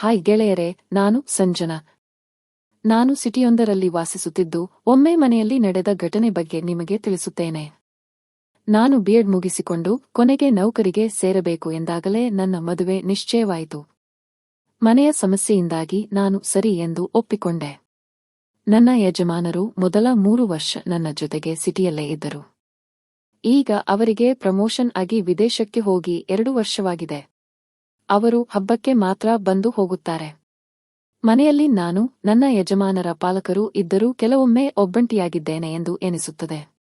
Hi ಗೆಳೆಯರೇ, ನಾನು ಸಂಜನಾ. ನಾನು ಸಿಟಿಯೊಂದರಲ್ಲಿ ವಾಸಿಸುತ್ತಿದ್ದು, ಒಮ್ಮೆ ಮನೆಯಲ್ಲಿ ನಡೆದ ಘಟನೆ ಬಗ್ಗೆ ನಿಮಗೆ ತಿಳಿಸುತ್ತೇನೆ. ನಾನು ಬಿಎಡ್ ಮುಗಿಸಿಕೊಂಡು ಕೊನೆಗೆ ನೌಕರಿಗೆ ಸೇರಬೇಕು ಎಂದಾಗಲೇ ನನ್ನ ಮದುವೆ ನಿಶ್ಚಯವಾಯಿತು. ಮನೆಯ ಸಮಸ್ಯೆಯಿಂದಾಗಿ ನಾನು ಸರಿ ಎಂದು ಒಪ್ಪಿಕೊಂಡೆ. ನನ್ನ ಯಜಮಾನರು ಮೊದಲ ಮೂರು ವರ್ಷ ನನ್ನ ಜೊತೆಗೆ ಸಿಟಿಯಲ್ಲೇ ಇದ್ದರು. ಈಗ ಅವರಿಗೆ ಪ್ರಮೋಷನ್ ಆಗಿ ವಿದೇಶಕ್ಕೆ ಹೋಗಿ ಎರಡು ವರ್ಷವಾಗಿದೆ. ಅವರು ಹಬ್ಬಕ್ಕೆ ಮಾತ್ರ ಬಂದು ಹೋಗುತ್ತಾರೆ. ಮನೆಯಲ್ಲಿ ನಾನು, ನನ್ನ ಯಜಮಾನರ ಪಾಲಕರು ಇದ್ದರೂ ಕೆಲವೊಮ್ಮೆ ಒಬ್ಬಂಟಿಯಾಗಿದ್ದೇನೆ ಎಂದು ಎನಿಸುತ್ತದೆ.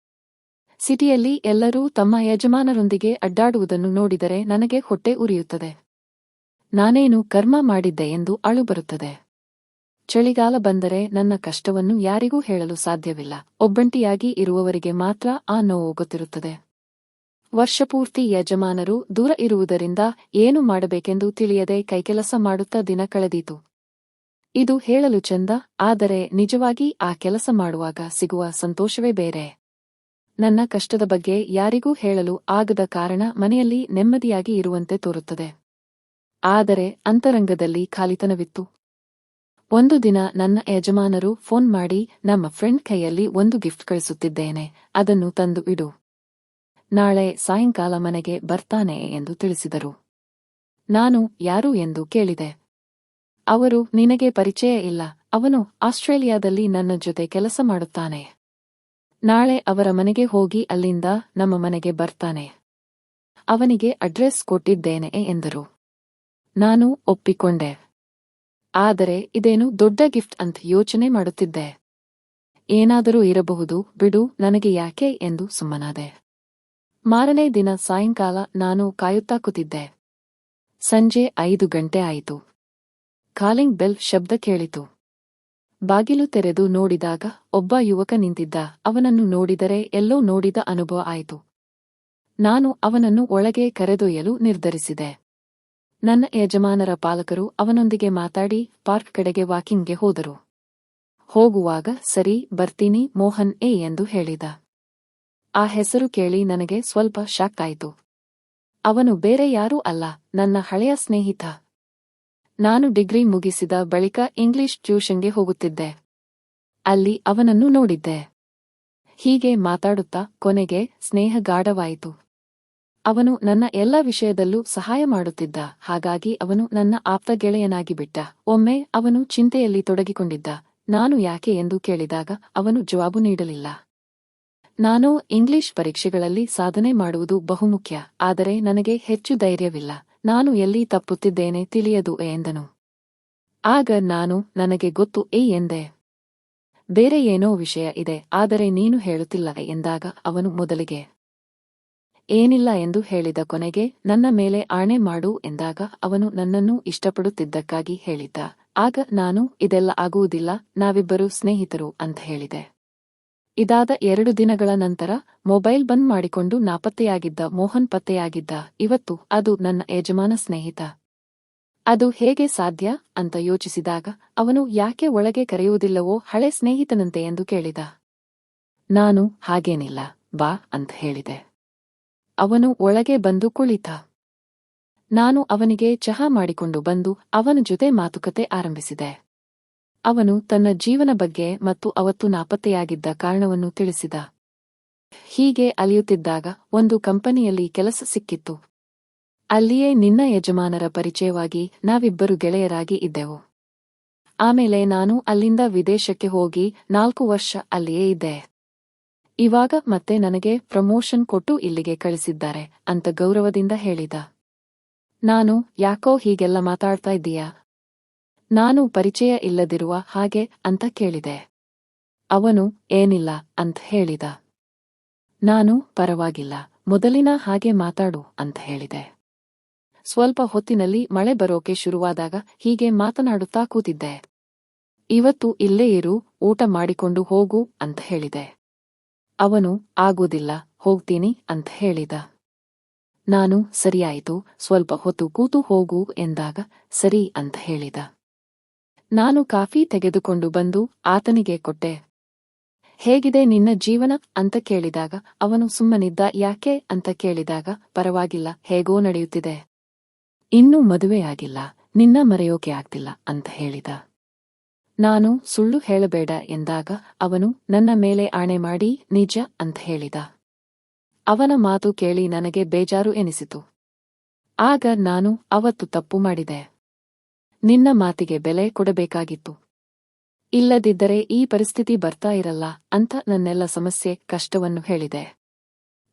ಸಿಟಿಯಲ್ಲಿ ಎಲ್ಲರೂ ತಮ್ಮ ಯಜಮಾನರೊಂದಿಗೆ ಅಡ್ಡಾಡುವುದನ್ನು ನೋಡಿದರೆ ನನಗೆ ಹೊಟ್ಟೆ ಉರಿಯುತ್ತದೆ. ನಾನೇನು ಕರ್ಮ ಮಾಡಿದ್ದೆ ಎಂದು ಅಳು ಬರುತ್ತದೆ. ಚಳಿಗಾಲ ಬಂದರೆ ನನ್ನ ಕಷ್ಟವನ್ನು ಯಾರಿಗೂ ಹೇಳಲು ಸಾಧ್ಯವಿಲ್ಲ. ಒಬ್ಬಂಟಿಯಾಗಿ ಇರುವವರಿಗೆ ಮಾತ್ರ ಆ ನೋವು ಗೊತ್ತಿರುತ್ತದೆ. ವರ್ಷಪೂರ್ತಿ ಯಜಮಾನರು ದೂರ ಇರುವುದರಿಂದ ಏನು ಮಾಡಬೇಕೆಂದು ತಿಳಿಯದೆ ಕೈಕೆಲಸ ಮಾಡುತ್ತಾ ದಿನ ಕಳೆದೀತು. ಇದು ಹೇಳಲು ಚಂದ, ಆದರೆ ನಿಜವಾಗಿ ಆ ಕೆಲಸ ಮಾಡುವಾಗ ಸಿಗುವ ಸಂತೋಷವೇ ಬೇರೆ. ನನ್ನ ಕಷ್ಟದ ಬಗ್ಗೆ ಯಾರಿಗೂ ಹೇಳಲು ಆಗದ ಕಾರಣ ಮನೆಯಲ್ಲಿ ನೆಮ್ಮದಿಯಾಗಿ ಇರುವಂತೆ ತೋರುತ್ತದೆ. ಆದರೆ ಅಂತರಂಗದಲ್ಲಿ ಖಾಲಿತನವಿತ್ತು. ಒಂದು ದಿನ ನನ್ನ ಯಜಮಾನರು ಫೋನ್ ಮಾಡಿ, ನಮ್ಮ ಫ್ರೆಂಡ್ ಕೈಯಲ್ಲಿ ಒಂದು ಗಿಫ್ಟ್ ಕಳಿಸುತ್ತಿದ್ದೇನೆ, ಅದನ್ನು ತಂದು ಇಡು. ನಾಳೆ ಸಾಯಂಕಾಲ ಮನೆಗೆ ಬರ್ತಾನೆ ಎಂದು ತಿಳಿಸಿದರು. ನಾನು ಯಾರು ಎಂದು ಕೇಳಿದೆ. ಅವರು, ನಿನಗೆ ಪರಿಚಯ ಇಲ್ಲ. ಅವನು ಆಸ್ಟ್ರೇಲಿಯಾದಲ್ಲಿ ನನ್ನ ಜೊತೆ ಕೆಲಸ ಮಾಡುತ್ತಾನೆ. ನಾಳೆ ಅವರ ಮನೆಗೆ ಹೋಗಿ ಅಲ್ಲಿಂದ ನಮ್ಮ ಮನೆಗೆ ಬರ್ತಾನೆ. ಅವನಿಗೆ ಅಡ್ರೆಸ್ ಕೊಟ್ಟಿದ್ದೇನೆ ಎಂದರು. ನಾನು ಒಪ್ಪಿಕೊಂಡೆ. ಆದರೆ, ಇದೇನು ದೊಡ್ಡ ಗಿಫ್ಟ್ ಅಂತ ಯೋಚನೆ ಮಾಡುತ್ತಿದ್ದೆ. ಏನಾದರೂ ಇರಬಹುದು, ಬಿಡು, ನನಗೆ ಯಾಕೆ ಎಂದು ಸುಮ್ಮನಾದೆ. ಮಾರನೇ ದಿನ ಸಾಯಂಕಾಲ ನಾನು ಕಾಯುತ್ತಾ ಕೂತಿದ್ದೆ. ಸಂಜೆ ಐದು ಗಂಟೆ ಆಯಿತು. ಕಾಲಿಂಗ್ ಬೆಲ್ ಶಬ್ದ ಕೇಳಿತು. ಬಾಗಿಲು ತೆರೆದು ನೋಡಿದಾಗ ಒಬ್ಬ ಯುವಕ ನಿಂತಿದ್ದ. ಅವನನ್ನು ನೋಡಿದರೆ ಎಲ್ಲೋ ನೋಡಿದ ಅನುಭವ ಆಯಿತು. ನಾನು ಅವನನ್ನು ಒಳಗೆ ಕರೆದೊಯ್ಯಲು ನಿರ್ಧರಿಸಿದೆ. ನನ್ನ ಯಜಮಾನರ ಪಾಲಕರು ಅವನೊಂದಿಗೆ ಮಾತಾಡಿ ಪಾರ್ಕ್ ಕಡೆಗೆ ವಾಕಿಂಗ್ಗೆ ಹೋದರು. ಹೋಗುವಾಗ, ಸರಿ, ಬರ್ತೀನಿ ಮೋಹನ್ ಎ ಎಂದು ಹೇಳಿದ. ಆ ಹೆಸರು ಕೇಳಿ ನನಗೆ ಸ್ವಲ್ಪ ಶಾಕ್ ಆಯಿತು. ಅವನು ಬೇರೆ ಯಾರೂ ಅಲ್ಲ, ನನ್ನ ಹಳೆಯ ಸ್ನೇಹಿತ. ನಾನು ಡಿಗ್ರಿ ಮುಗಿಸಿದ ಬಳಿಕ ಇಂಗ್ಲಿಷ್ ಟ್ಯೂಷನ್ಗೆ ಹೋಗುತ್ತಿದ್ದೆ. ಅಲ್ಲಿ ಅವನನ್ನು ನೋಡಿದ್ದೆ. ಹೀಗೆ ಮಾತಾಡುತ್ತಾ ಕೊನೆಗೆ ಸ್ನೇಹ ಗಾಢವಾಯಿತು ಅವನು ನನ್ನ ಎಲ್ಲ ವಿಷಯದಲ್ಲೂ ಸಹಾಯ ಮಾಡುತ್ತಿದ್ದ, ಹಾಗಾಗಿ ಅವನು ನನ್ನ ಆಪ್ತ ಗೆಳೆಯನಾಗಿಬಿಟ್ಟ. ಒಮ್ಮೆ ಅವನು ಚಿಂತೆಯಲ್ಲಿ ತೊಡಗಿಕೊಂಡಿದ್ದ, ನಾನು ಯಾಕೆ ಎಂದು ಕೇಳಿದಾಗ ಅವನು ಜವಾಬು ನೀಡಲಿಲ್ಲ. ನಾನು ಇಂಗ್ಲಿಷ್ ಪರೀಕ್ಷೆಗಳಲ್ಲಿ ಸಾಧನೆ ಮಾಡುವುದು ಬಹುಮುಖ್ಯ, ಆದರೆ ನನಗೆ ಹೆಚ್ಚು ಧೈರ್ಯವಿಲ್ಲ. ನಾನು ಎಲ್ಲಿ ತಪ್ಪುತ್ತಿದ್ದೇನೆ ತಿಳಿಯದು ಎಂದನು. ಆಗ ನಾನು, ನನಗೆ ಗೊತ್ತು, ಏ ಎಂದೆ. ಬೇರೆ ಏನೋ ವಿಷಯ ಇದೆ, ಆದರೆ ನೀನು ಹೇಳುತ್ತಿಲ್ಲ ಎಂದಾಗ ಅವನು ಮೊದಲಿಗೆ, ಏನಿಲ್ಲ ಎಂದು ಹೇಳಿದ ಕೊನೆಗೆ, ನನ್ನ ಮೇಲೆ ಆಣೆ ಮಾಡು ಎಂದಾಗ ಅವನು ನನ್ನನ್ನು ಇಷ್ಟಪಡುತ್ತಿದ್ದಕ್ಕಾಗಿ ಹೇಳಿದ್ದ. ಆಗ ನಾನು, ಇದೆಲ್ಲ ಆಗುವುದಿಲ್ಲ, ನಾವಿಬ್ಬರು ಸ್ನೇಹಿತರು ಅಂತ ಹೇಳಿದೆ. ಇದಾದ ಎರಡು ದಿನಗಳ ನಂತರ ಮೊಬೈಲ್ ಬಂದ್ ಮಾಡಿಕೊಂಡು ನಾಪತ್ತೆಯಾಗಿದ್ದ ಮೋಹನ್ ಪತ್ತೆಯಾಗಿದ್ದ. ಇವತ್ತು ಅದು ನನ್ನ ಯಜಮಾನ ಸ್ನೇಹಿತ. ಅದು ಹೇಗೆ ಸಾಧ್ಯ ಅಂತ ಯೋಚಿಸಿದಾಗ ಅವನು ಯಾಕೆ ಒಳಗೆ ಕರೆಯುವುದಿಲ್ಲವೋ ಹಳೆ ಸ್ನೇಹಿತನಂತೆ ಎಂದು ಕೇಳಿದ. ನಾನು ಹಾಗೇನಿಲ್ಲ, ಬಾ ಅಂತ ಹೇಳಿದೆ. ಅವನು ಒಳಗೆ ಬಂದು ಕುಳಿತ. ನಾನು ಅವನಿಗೆ ಚಹಾ ಮಾಡಿಕೊಂಡು ಬಂದು ಅವನ ಜೊತೆ ಮಾತುಕತೆ ಆರಂಭಿಸಿದೆ. ಅವನು ತನ್ನ ಜೀವನ ಬಗ್ಗೆ ಮತ್ತು ಅವತ್ತು ನಾಪತ್ತೆಯಾಗಿದ್ದ ಕಾರಣವನ್ನು ತಿಳಿಸಿದ. ಹೀಗೆ ಅಲಿಯುತ್ತಿದ್ದಾಗ ಒಂದು ಕಂಪನಿಯಲ್ಲಿ ಕೆಲಸ ಸಿಕ್ಕಿತ್ತು. ಅಲ್ಲಿಯೇ ನಿನ್ನ ಯಜಮಾನರ ಪರಿಚಯವಾಗಿ ನಾವಿಬ್ಬರು ಗೆಳೆಯರಾಗಿ ಇದ್ದೆವು. ಆಮೇಲೆ ನಾನು ಅಲ್ಲಿಂದ ವಿದೇಶಕ್ಕೆ ಹೋಗಿ ನಾಲ್ಕು ವರ್ಷ ಅಲ್ಲಿಯೇ ಇದ್ದೆ. ಇವಾಗ ಮತ್ತೆ ನನಗೆ ಪ್ರಮೋಷನ್ ಕೊಟ್ಟು ಇಲ್ಲಿಗೆ ಕಳಿಸಿದ್ದಾರೆ ಅಂತ ಗೌರವದಿಂದ ಹೇಳಿದ. ನಾನು, ಯಾಕೋ ಹೀಗೆಲ್ಲ ಮಾತಾಡ್ತಾ ಇದ್ದೀಯಾ? ನಾನು ಪರಿಚಯ ಇಲ್ಲದಿರುವ ಹಾಗೆ ಅಂತ ಕೇಳಿದೆ. ಅವನು, ಏನಿಲ್ಲ ಅಂತ ಹೇಳಿದ. ನಾನು, ಪರವಾಗಿಲ್ಲ, ಮೊದಲಿನ ಹಾಗೆ ಮಾತಾಡು ಅಂತ ಹೇಳಿದೆ. ಸ್ವಲ್ಪ ಹೊತ್ತಿನಲ್ಲಿ ಮಳೆ ಬರೋಕೆ ಶುರುವಾದಾಗ ಹೀಗೆ ಮಾತನಾಡುತ್ತಾ ಕೂತಿದ್ದೆ. ಇವತ್ತು ಇಲ್ಲೇ ಇರು, ಊಟ ಮಾಡಿಕೊಂಡು ಹೋಗು ಅಂತ ಹೇಳಿದೆ. ಅವನು, ಆಗೋದಿಲ್ಲ, ಹೋಗ್ತೀನಿ ಅಂತ ಹೇಳಿದ. ನಾನು, ಸರಿಯಾಯಿತು, ಸ್ವಲ್ಪ ಹೊತ್ತು ಕೂತು ಹೋಗು ಎಂದಾಗ, ಸರಿ ಅಂತ ಹೇಳಿದ. ನಾನು ಕಾಫಿ ತೆಗೆದುಕೊಂಡು ಬಂದು ಆತನಿಗೆ ಕೊಟ್ಟೆ. ಹೇಗಿದೆ ನಿನ್ನ ಜೀವನ? ಅಂತ ಕೇಳಿದಾಗ, ಅವನು ಸುಮ್ಮನಿದ್ದ, ಯಾಕೆ? ಅಂತ ಕೇಳಿದಾಗ, ಪರವಾಗಿಲ್ಲ, ಹೇಗೋ ನಡೆಯುತ್ತಿದೆ. ಇನ್ನೂ ಮದುವೆಯಾಗಿಲ್ಲ ನಿನ್ನ ಮರೆಯೋಕೆ ಆಗ್ತಿಲ್ಲ, ಅಂತ ಹೇಳಿದ. ನಾನು ಸುಳ್ಳು ಹೇಳಬೇಡ ಎಂದಾಗ, ಅವನು, ನನ್ನ ಮೇಲೆ ಆಣೆ ಮಾಡಿ, ನಿಜ, ಅಂತ ಹೇಳಿದ. ಅವನ ಮಾತು ಕೇಳಿ ನನಗೆ ಬೇಜಾರು ಎನಿಸಿತು. ಆಗ ನಾನು ಅವತ್ತು ತಪ್ಪು ಮಾಡಿದೆ. ನಿನ್ನ ಮಾತಿಗೆ ಬೆಲೆ ಕೊಡಬೇಕಾಗಿತ್ತು. ಇಲ್ಲದಿದ್ದರೆ ಈ ಪರಿಸ್ಥಿತಿ ಬರ್ತಾ ಇರಲ್ಲ ಅಂತ ನನ್ನೆಲ್ಲ ಸಮಸ್ಯೆ, ಕಷ್ಟವನ್ನು ಹೇಳಿದೆ.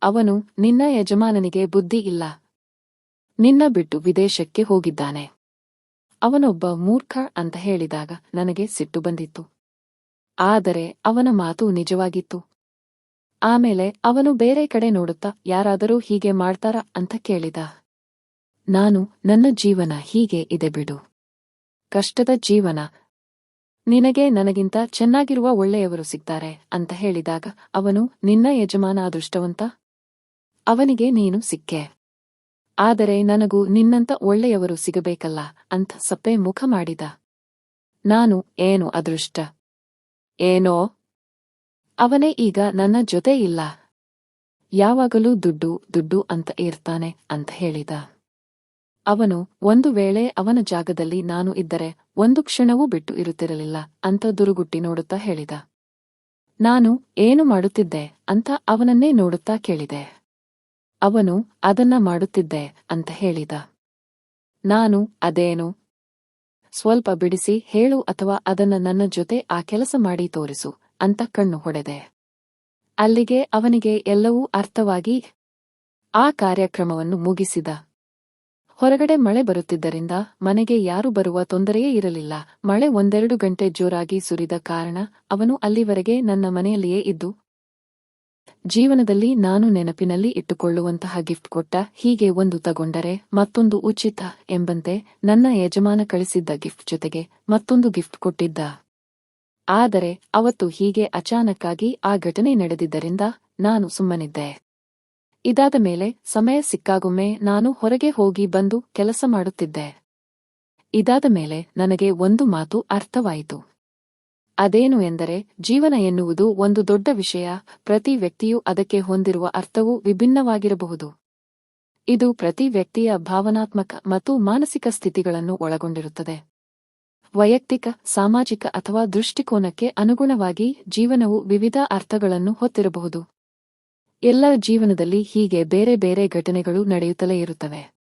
ಅವನು, ನಿನ್ನ ಯಜಮಾನನಿಗೆ ಬುದ್ಧಿ ಇಲ್ಲ. ನಿನ್ನ ಬಿಟ್ಟು ವಿದೇಶಕ್ಕೆ ಹೋಗಿದ್ದಾನೆ. ಅವನೊಬ್ಬ ಮೂರ್ಖ ಅಂತ ಹೇಳಿದಾಗ ನನಗೆ ಸಿಟ್ಟು ಬಂದಿತ್ತು. ಆದರೆ ಅವನ ಮಾತು ನಿಜವಾಗಿತ್ತು. ಆಮೇಲೆ ಅವನು ಬೇರೆ ಕಡೆ ನೋಡುತ್ತಾ ಯಾರಾದರೂ ಹೀಗೆ ಮಾಡ್ತಾರಾ ಅಂತ ಕೇಳಿದ. ನಾನು ನನ್ನ ಜೀವನ ಹೀಗೆ ಇದೆ ಬಿಡು. ಕಷ್ಟದ ಜೀವನ. ನಿನಗೆ ನನಗಿಂತ ಚೆನ್ನಾಗಿರುವ ಒಳ್ಳೆಯವರು ಸಿಗ್ತಾರೆ ಅಂತ ಹೇಳಿದಾಗ ಅವನು ನಿನ್ನ ಯಜಮಾನ ಅದೃಷ್ಟವಂತ? ಅವನಿಗೆ ನೀನು ಸಿಕ್ಕೆ. ಆದರೆ ನನಗೂ ನಿನ್ನಂತ ಒಳ್ಳೆಯವರು ಸಿಗಬೇಕಲ್ಲ ಅಂತ ಸಪ್ಪೆ ಮುಖ ಮಾಡಿದ. ನಾನು ಏನು ಅದೃಷ್ಟ? ಏನೋ? ಅವನೇ ಈಗ ನನ್ನ ಜೊತೆ ಇಲ್ಲ. ಯಾವಾಗಲೂ ದುಡ್ಡು ದುಡ್ಡು ಅಂತ ಇರ್ತಾನೆ ಅಂತ ಹೇಳಿದ. ಅವನು ಒಂದು ವೇಳೆ ಅವನ ಜಾಗದಲ್ಲಿ ನಾನು ಇದ್ದರೆ ಒಂದು ಕ್ಷಣವೂ ಬಿಟ್ಟು ಇರುತ್ತಿರಲಿಲ್ಲ ಅಂತ ದುರುಗುಟ್ಟಿ ನೋಡುತ್ತಾ ಹೇಳಿದ. ನಾನು ಏನು ಮಾಡುತ್ತಿದ್ದೆ ಅಂತ ಅವನನ್ನೇ ನೋಡುತ್ತಾ ಕೇಳಿದೆ. ಅವನು ಅದನ್ನ ಮಾಡುತ್ತಿದ್ದೆ ಅಂತ ಹೇಳಿದ. ನಾನು ಅದೇನು? ಸ್ವಲ್ಪ ಬಿಡಿಸಿ ಹೇಳು ಅಥವಾ ಅದನ್ನ ನನ್ನ ಜೊತೆ ಆ ಕೆಲಸ ಮಾಡಿ ತೋರಿಸು ಅಂತ ಕಣ್ಣು ಹೊಡೆದೆ. ಅಲ್ಲಿಗೆ ಅವನಿಗೆ ಎಲ್ಲವೂ ಅರ್ಥವಾಗಿ ಆ ಕಾರ್ಯಕ್ರಮವನ್ನು ಮುಗಿಸಿದ. ಹೊರಗಡೆ ಮಳೆ ಬರುತ್ತಿದ್ದರಿಂದ ಮನೆಗೆ ಯಾರು ಬರುವ ತೊಂದರೆಯೇ ಇರಲಿಲ್ಲ. ಮಳೆ ಒಂದೆರಡು ಗಂಟೆ ಜೋರಾಗಿ ಸುರಿದ ಕಾರಣ ಅವನು ಅಲ್ಲಿವರೆಗೆ ನನ್ನ ಮನೆಯಲ್ಲಿಯೇ ಇದ್ದು, ಜೀವನದಲ್ಲಿ ನಾನು ನೆನಪಿನಲ್ಲಿ ಇಟ್ಟುಕೊಳ್ಳುವಂತಹ ಗಿಫ್ಟ್ ಕೊಟ್ಟ ಹೀಗೆ ಒಂದು ತಗೊಂಡರೆ ಮತ್ತೊಂದು ಉಚಿತ ಎಂಬಂತೆ ನನ್ನ ಯಜಮಾನ ಕಳಿಸಿದ್ದ ಗಿಫ್ಟ್ ಜೊತೆಗೆ ಮತ್ತೊಂದು ಗಿಫ್ಟ್ ಕೊಟ್ಟಿದ್ದ. ಆದರೆ ಅವತ್ತು ಹೀಗೆ ಅಚಾನಕ್ಕಾಗಿ ಆ ಘಟನೆ ನಡೆದಿದ್ದರಿಂದ ನಾನು ಸುಮ್ಮನಿದ್ದೆ. ಇದಾದ ಮೇಲೆ ಸಮಯ ಸಿಕ್ಕಾಗೊಮ್ಮೆ ನಾನು ಹೊರಗೆ ಹೋಗಿ ಬಂದು ಕೆಲಸ ಮಾಡುತ್ತಿದ್ದೆ. ಇದಾದ ಮೇಲೆ ನನಗೆ ಒಂದು ಮಾತು ಅರ್ಥವಾಯಿತು. ಅದೇನು ಎಂದರೆ ಜೀವನ ಎನ್ನುವುದು ಒಂದು ದೊಡ್ಡ ವಿಷಯ, ಪ್ರತಿ ವ್ಯಕ್ತಿಯೂ ಅದಕ್ಕೆ ಹೊಂದಿರುವ ಅರ್ಥವು ವಿಭಿನ್ನವಾಗಿರಬಹುದು. ಇದು ಪ್ರತಿ ವ್ಯಕ್ತಿಯ ಭಾವನಾತ್ಮಕ ಮತ್ತು ಮಾನಸಿಕ ಸ್ಥಿತಿಗಳನ್ನು ಒಳಗೊಂಡಿರುತ್ತದೆ. ವೈಯಕ್ತಿಕ, ಸಾಮಾಜಿಕ ಅಥವಾ ದೃಷ್ಟಿಕೋನಕ್ಕೆ ಅನುಗುಣವಾಗಿ ಜೀವನವು ವಿವಿಧ ಅರ್ಥಗಳನ್ನು ಹೊತ್ತಿರಬಹುದು. ಎಲ್ಲರ ಜೀವನದಲ್ಲಿ ಹೀಗೆ ಬೇರೆ ಬೇರೆ ಘಟನೆಗಳು ನಡೆಯುತ್ತಲೇ ಇರುತ್ತವೆ.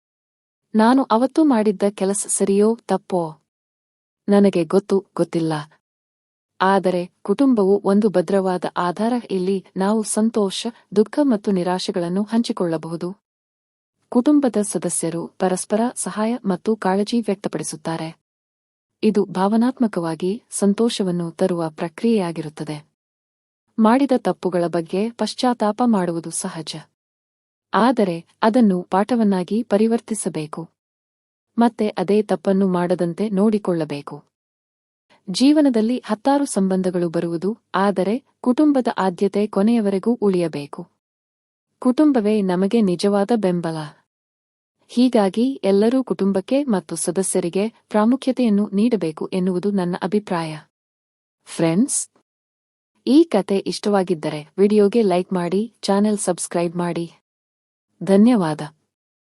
ನಾನು ಅವತ್ತು ಮಾಡಿದ್ದ ಕೆಲಸ ಸರಿಯೋ ತಪ್ಪೋ? ನನಗೆ ಗೊತ್ತು, ಗೊತ್ತಿಲ್ಲ. ಆದರೆ ಕುಟುಂಬವು ಒಂದು ಭದ್ರವಾದ ಆಧಾರ ಇಲ್ಲಿ ನಾವು ಸಂತೋಷ, ದುಃಖ ಮತ್ತು ನಿರಾಶೆಗಳನ್ನು ಹಂಚಿಕೊಳ್ಳಬಹುದು. ಕುಟುಂಬದ ಸದಸ್ಯರು ಪರಸ್ಪರ ಸಹಾಯ ಮತ್ತು ಕಾಳಜಿ ವ್ಯಕ್ತಪಡಿಸುತ್ತಾರೆ. ಇದು ಭಾವನಾತ್ಮಕವಾಗಿ ಸಂತೋಷವನ್ನು ತರುವ ಪ್ರಕ್ರಿಯೆಯಾಗಿರುತ್ತದೆ. ಮಾಡಿದ ತಪ್ಪುಗಳ ಬಗ್ಗೆ ಪಶ್ಚಾತ್ತಾಪ ಮಾಡುವುದು ಸಹಜ. ಆದರೆ ಅದನ್ನು ಪಾಠವನ್ನಾಗಿ ಪರಿವರ್ತಿಸಬೇಕು. ಮತ್ತೆ ಅದೇ ತಪ್ಪನ್ನು ಮಾಡದಂತೆ ನೋಡಿಕೊಳ್ಳಬೇಕು. ಜೀವನದಲ್ಲಿ ಹತ್ತಾರು ಸಂಬಂಧಗಳು ಬರುವುದು, ಆದರೆ ಕುಟುಂಬದ ಆದ್ಯತೆ ಕೊನೆಯವರೆಗೂ ಉಳಿಯಬೇಕು. ಕುಟುಂಬವೇ ನಮಗೆ ನಿಜವಾದ ಬೆಂಬಲ. ಹೀಗಾಗಿ ಎಲ್ಲರೂ ಕುಟುಂಬಕ್ಕೆ ಮತ್ತು ಸದಸ್ಯರಿಗೆ ಪ್ರಾಮುಖ್ಯತೆಯನ್ನು ನೀಡಬೇಕು ಎನ್ನುವುದು ನನ್ನ ಅಭಿಪ್ರಾಯ. ಫ್ರೆಂಡ್ಸ್ ಈ ಕತೆ ಇಷ್ಟವಾಗಿದ್ದರೆ ವಿಡಿಯೋಗೆ ಲೈಕ್ ಮಾಡಿ ಚಾನೆಲ್ ಸಬ್ಸ್ಕ್ರೈಬ್ ಮಾಡಿ. ಧನ್ಯವಾದ.